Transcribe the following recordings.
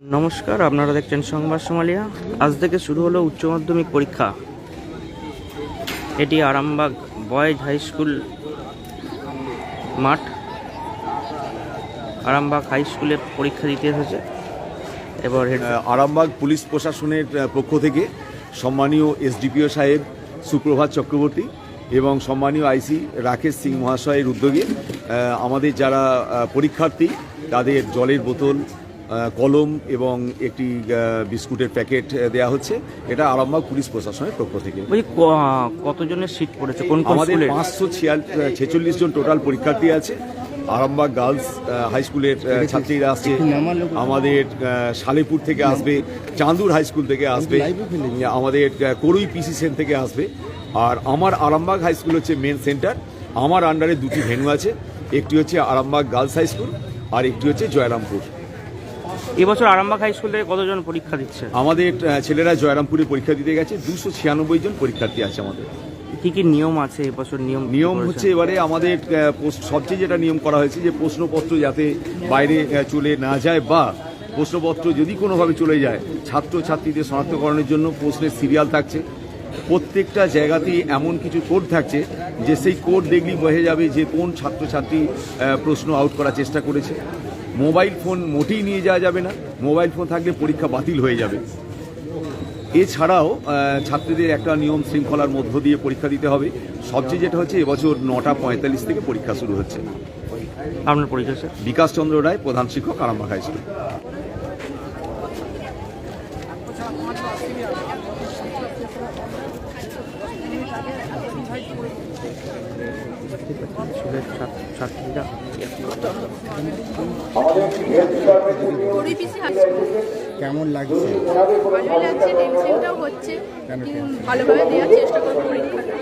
নমস্কার, আপনারা দেখছেন সংবাদ সোমালিয়া। আজ থেকে শুরু হলো উচ্চ মাধ্যমিক পরীক্ষা। এটি আরামবাগ বয়েজ হাই স্কুল মাঠ। আরামবাগ হাই স্কুলে পরীক্ষা দিতে এসেছে। এবার আরামবাগ পুলিশ প্রশাসনের পক্ষ থেকে সম্মানীয় এসডিপিও সাহেব সুপ্রভাত চক্রবর্তী এবং সম্মানীয় আইসি রাকেশ সিং মহাশয়ের উদ্যোগে আমাদের যারা পরীক্ষার্থী, তাদের জলের বোতল কলম এবং একটি বিস্কুটের প্যাকেট দেয়া হচ্ছে। এটা আরামবাগ পুলিশ প্রশাসনের পক্ষ থেকে। কতজনের সিট পড়েছে? কোন আমাদের পাঁচশো ছিয়াল ছেচল্লিশ জন টোটাল পরীক্ষার্থী আছে। আরামবাগ গার্লস হাই স্কুলের ছাত্রীরা আসছে। আমাদের সালেপুর থেকে আসবে চাঁদুর হাই স্কুল থেকে আসবে। আমাদের করুই পিসি সেন থেকে আসবে। আর আমার আরামবাগ হাই স্কুল হচ্ছে মেন সেন্টার আমার আন্ডারে দুটি ভেন্যু আছে। একটি হচ্ছে আরামবাগ গার্লস হাই স্কুল আর একটি হচ্ছে জয়রামপুর। এবছর আরামবাগ হাই স্কুল থেকে কতজন পরীক্ষা দিচ্ছে? আমাদের ছেলেরা জয়রামপুরে পরীক্ষা দিতে গেছে দুশো ছিয়ানব্বই জন পরীক্ষার্থী আছে আমাদের। কি কি নিয়ম আছে এবছর নিয়ম নিয়ম হচ্ছে এবারে আমাদের সবচেয়ে যেটা নিয়ম করা হয়েছে যে প্রশ্নপত্র যাতে বাইরে চলে না যায় বা প্রশ্নপত্র যদি কোনোভাবে চলে যায় ছাত্র ছাত্রীদের শনাক্তকরণের জন্য প্রশ্নের সিরিয়াল থাকছে। প্রত্যেকটা জায়গাতেই এমন কিছু কোড থাকছে যে সেই কোড দেখলেই বোঝা যাবে যে কোন ছাত্রছাত্রী প্রশ্ন আউট করার চেষ্টা করেছে। মোবাইল ফোন মোটেই নিয়ে যাওয়া যাবে না। মোবাইল ফোন থাকলে পরীক্ষা বাতিল হয়ে যাবে। এছাড়াও ছাত্রীদের একটা নিয়ম শৃঙ্খলার মধ্য দিয়ে পরীক্ষা দিতে হবে। সবচেয়ে যেটা হচ্ছে এবছর নটা পঁয়তাল্লিশ থেকে পরীক্ষা শুরু হচ্ছে। আপনার পরিচয় বিকাশ চন্দ্র রায় প্রধান শিক্ষক আরামবাগ হাই স্কুল স্কুলের ছাত্র- ছাত্রীরা কেমন লাগছে? ভালো লাগছে টেনশনটাও হচ্ছে। ভালোভাবে দেওয়ার চেষ্টা করব। পরীক্ষাটা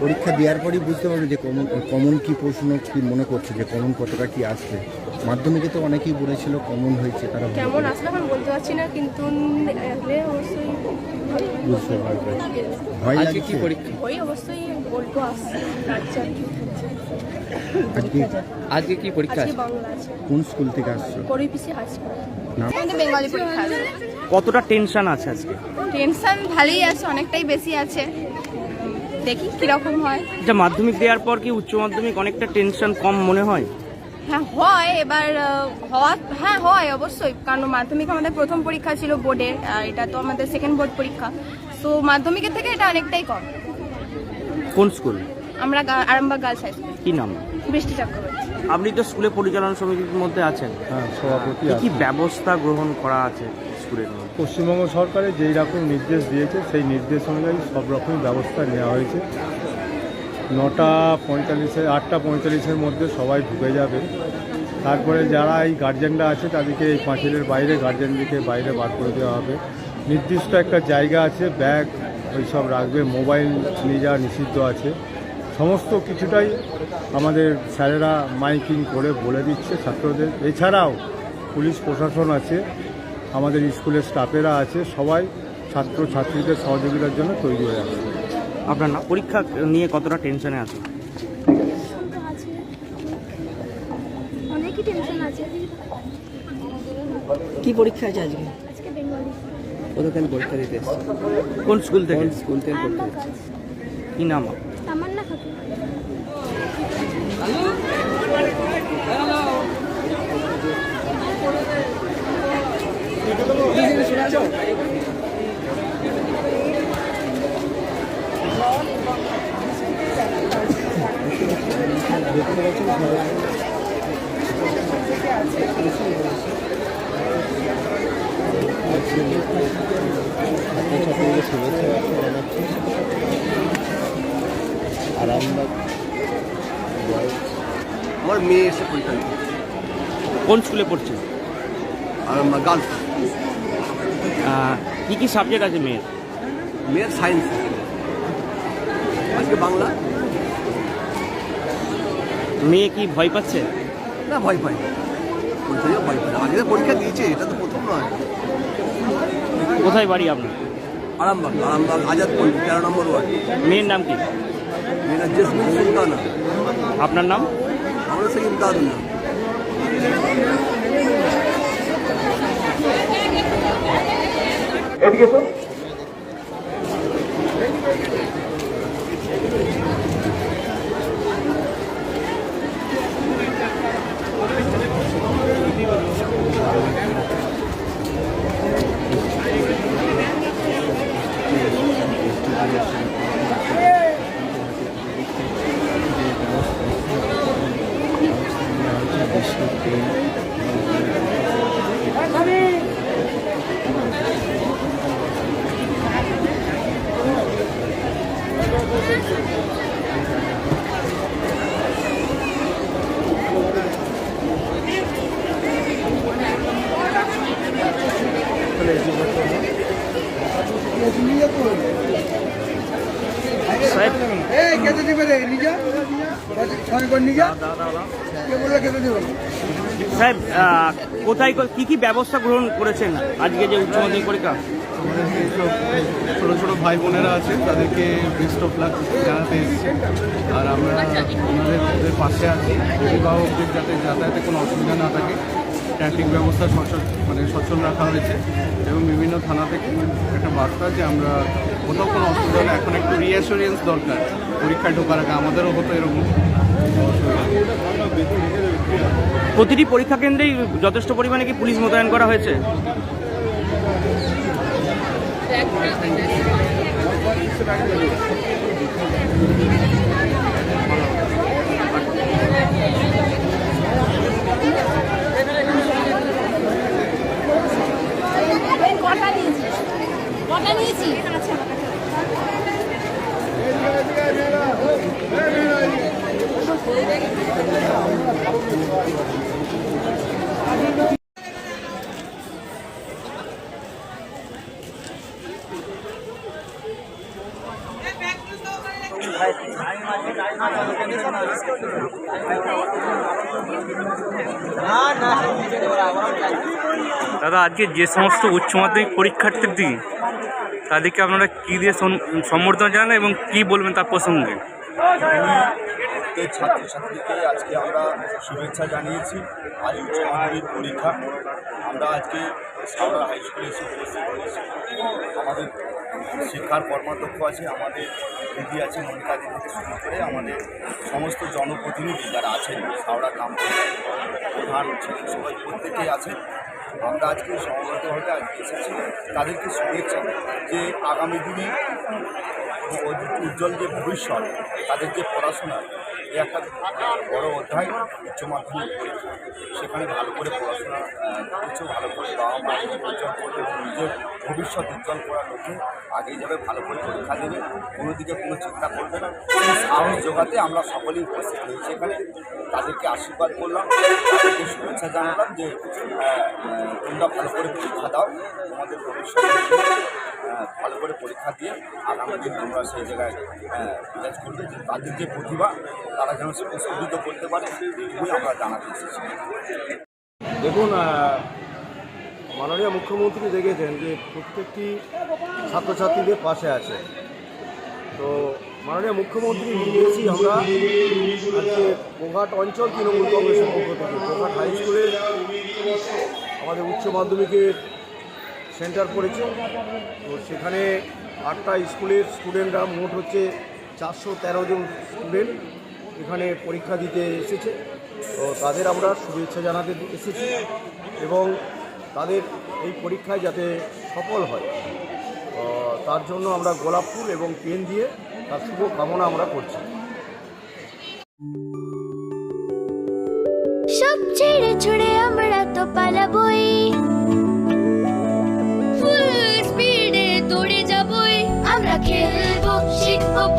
পরীক্ষা দেওয়ার পরই বুঝতে পারবে যে কমন কমন কী প্রশ্ন কি মনে করছে যে কমন কতটা কি আসছে। মাধ্যমিকে তো অনেকেই বলেছিল কমন হয়েছে তারা কেমন আসলে বলতে পারছি না কিন্তু বুঝতে পারবে। ভয় লাগছে? ওই অবশ্যই বলব আসছে রাজ্যে আর কি আজকে আজকে কি পরীক্ষা আছে? কোন স্কুল থেকে আসছো? পরিবেশে আসবে নাম? আমাদের বেঙ্গলি পরীক্ষা কতটা টেনশন আছে আজকে? টেনশন ভালোই আছে অনেকটাই বেশি আছে। দেখি কীরকম হয়। যা মাধ্যমিক দেওয়ার পর কি উচ্চ মাধ্যমিক অনেকটা টেনশন কম মনে হয়? হ্যাঁ হয় এবার হওয়া হ্যাঁ হয় অবশ্যই কারণ মাধ্যমিক আমাদের প্রথম পরীক্ষা ছিল বোর্ডের আর এটা তো আমাদের সেকেন্ড বোর্ড পরীক্ষা। তো মাধ্যমিকের থেকে এটা অনেকটাই কম। কোন স্কুল আমরা আরামবাগ গার্লস হাই স্কুল কি নাম? বৃষ্টি চক্রবর্তী। আপনি তো স্কুলে পরিচালনা সমিতির মধ্যে আছেন। হ্যাঁ সভাপতি কি কি ব্যবস্থা গ্রহণ করা আছে? স্কুলের পশ্চিমবঙ্গ সরকারের যেই রকম নির্দেশ দিয়েছে, সেই নির্দেশ অনুযায়ী সব রকম ব্যবস্থা নেওয়া হয়েছে। নটা পঁয়তাল্লিশে, আটটা পঁয়তাল্লিশের মধ্যে সবাই ঢুকে যাবে। তারপরে যারা এই গার্জেনরা আছে, তাদেরকে এই পাঁচিলের বাইরে গার্জেনদেরকে বাইরে বার করে দেওয়া হবে। নির্দিষ্ট একটা জায়গা আছে, ব্যাগ ওই সব রাখবে, মোবাইল নিয়ে যাওয়া নিষিদ্ধ আছে। সমস্ত কিছুটাই আমাদের স্যারেরা মাইকিং করে বলে দিচ্ছে ছাত্রদের। এছাড়াও পুলিশ প্রশাসন আছে আমাদের স্কুলের স্টাফেরা আছে সবাই ছাত্র ছাত্রীদের সহযোগিতার জন্য তৈরি হয়ে আছে। আপনার না পরীক্ষা নিয়ে কতটা টেনশনে আছে। কি পরীক্ষা আছে আজকে? আজকে কতক্ষণ পরীক্ষা দিতে এসছো? কোন স্কুল থেকে? স্কুল থেকে পড়তে কি নাম তামান্না খাতুন ছাত্রছাত্রীদের শুভেচ্ছা বার্তা জানাচ্ছি আরামবাগ আমার মেয়ে এসে পরীক্ষা কোন স্কুলে পড়ছে? আর আমার গার্লস। কি কি সাবজেক্ট আছে মেয়ের মেয়ের সায়েন্স আজকে বাংলা। মেয়ে কি ভয় পাচ্ছে? না ভয় পাই পরীক্ষা ভয় পাই আগে তো পরীক্ষা দিয়েছে এটা তো প্রথম নয়। কোথায় বাড়ি আপনার? আরামবাগ আরামবাগ আজাদ আজাদপুর তেরো নম্বর ওয়ার্ড। মেয়ের নাম কি? মেয়েরা জেসমিন সুলতানা। আপনার নাম? আমরা সেই ইমদাদুল্লাহ एडुकेशन সাহেব কোথায় কো- কি ব্যবস্থা গ্রহণ করেছেন আজকে যে উচ্চ মাধ্যমিক পরীক্ষা? ছোটো ছোটো ভাই বোনেরা আছে, তাদেরকে বেস্ট অফ জানাতে এসেছি। আর আমরা ওনাদের পাশে আছি। অভিভাবকদের যাতে যাতায়াতে কোনো অসুবিধা না থাকে ট্রাফিক ব্যবস্থা সচল মানে সচল রাখা হয়েছে এবং বিভিন্ন থানা থেকে একটা বার্তা যে আমরা কোথাও কোনো অসুবিধা হলে এখন একটু রিঅ্যাসুরেন্স দরকার, পরীক্ষায় ঢোকার আগে, আমাদেরও হতো এরকম। প্রতিটি পরীক্ষা কেন্দ্রেই যথেষ্ট পরিমাণে কি পুলিশ মোতায়েন করা হয়েছে? কটা নিয়েছি কটা নিয়েছি দাদা, আজকে যে সমস্ত উচ্চ মাধ্যমিক পরীক্ষার্থী তাদেরকে আপনারা কী দিয়ে সম্বর্ধনা জানান এবং কী বলবেন তার প্রসঙ্গে? ছাত্রছাত্রীকে আজকে আমরা শুভেচ্ছা জানিয়েছি আজ উচ্চ মাধ্যমিক পরীক্ষা। আমরা আজকে হাই স্কুলে এসে উপস্থিত হয়েছি। আমাদের শিক্ষার কর্মাধ্যক্ষ আছে, আমাদের দিদি আছে মনিকা দিদি থেকে শুরু করে আমাদের সমস্ত জনপ্রতিনিধি যারা আছেন, হাওড়া গ্রাম প্রধান ছেলে সবাই প্রত্যেকেই আছেন। আমরা আজকে সমবেতভাবে আজকে এসেছি। তাদেরকে শুভেচ্ছা যে আগামী দিনে উজ্জ্বল যে ভবিষ্যৎ, তাদের যে পড়াশোনা এই একটা বড় অধ্যায় উচ্চ মাধ্যমিক পরীক্ষা। সেখানে ভালো করে পড়াশোনা করছে ভালো করে বাবা মা উজ্জ্বল নিজের ভবিষ্যৎ উজ্জ্বল করার লক্ষ্যে আগেই যাবে ভালো করে পরীক্ষা দেবে কোনো দিকে কোনো চিন্তা করবে না। সাহস যোগাতে আমরা সকলেই উপস্থিত হয়েছি এখানে। তাদেরকে আশীর্বাদ করলাম, তাদেরকে শুভেচ্ছা জানালাম যে তোমরা ভালো করে পরীক্ষা দাও, তোমাদের ভবিষ্যৎ ভালো করে পরীক্ষা দিয়ে আগামী দিন তোমরা সেই জায়গায় রিলাইজ করবে। যে তাদের যে প্রতিভা, তারা যেন সে প্রস্ফুটিত করতে পারে এইটুকুই আমরা জানাতে এসেছি। দেখুন মাননীয় মুখ্যমন্ত্রী দেখেছেন যে প্রত্যেকটি ছাত্রছাত্রীদের পাশে আছে। তো মাননীয় মুখ্যমন্ত্রী নির্দেশই আমরা আজকে গোঘাট অঞ্চল তৃণমূল কংগ্রেসের পক্ষ থেকে, গোঘাট হাই স্কুলে আমাদের উচ্চ মাধ্যমিকের সেন্টার পড়েছে। তো সেখানে আটটা স্কুলের স্টুডেন্টরা মোট হচ্ছে চারশো তেরো জন স্টুডেন্ট এখানে পরীক্ষা দিতে এসেছে। তো তাদের আমরা শুভেচ্ছা জানাতে এসেছি এবং তাদের এই পরীক্ষায় যাতে সফল হয়। তার জন্য আমরা গোলাপ ফুল এবং পেন দিয়ে তার শুভ কামনা আমরা করছি। সব ছেড়ে ছুড়ে আমরা তো পালাবই। ফুল স্পিডে দৌড়ে যাবই। আমরা খেলব, শিখব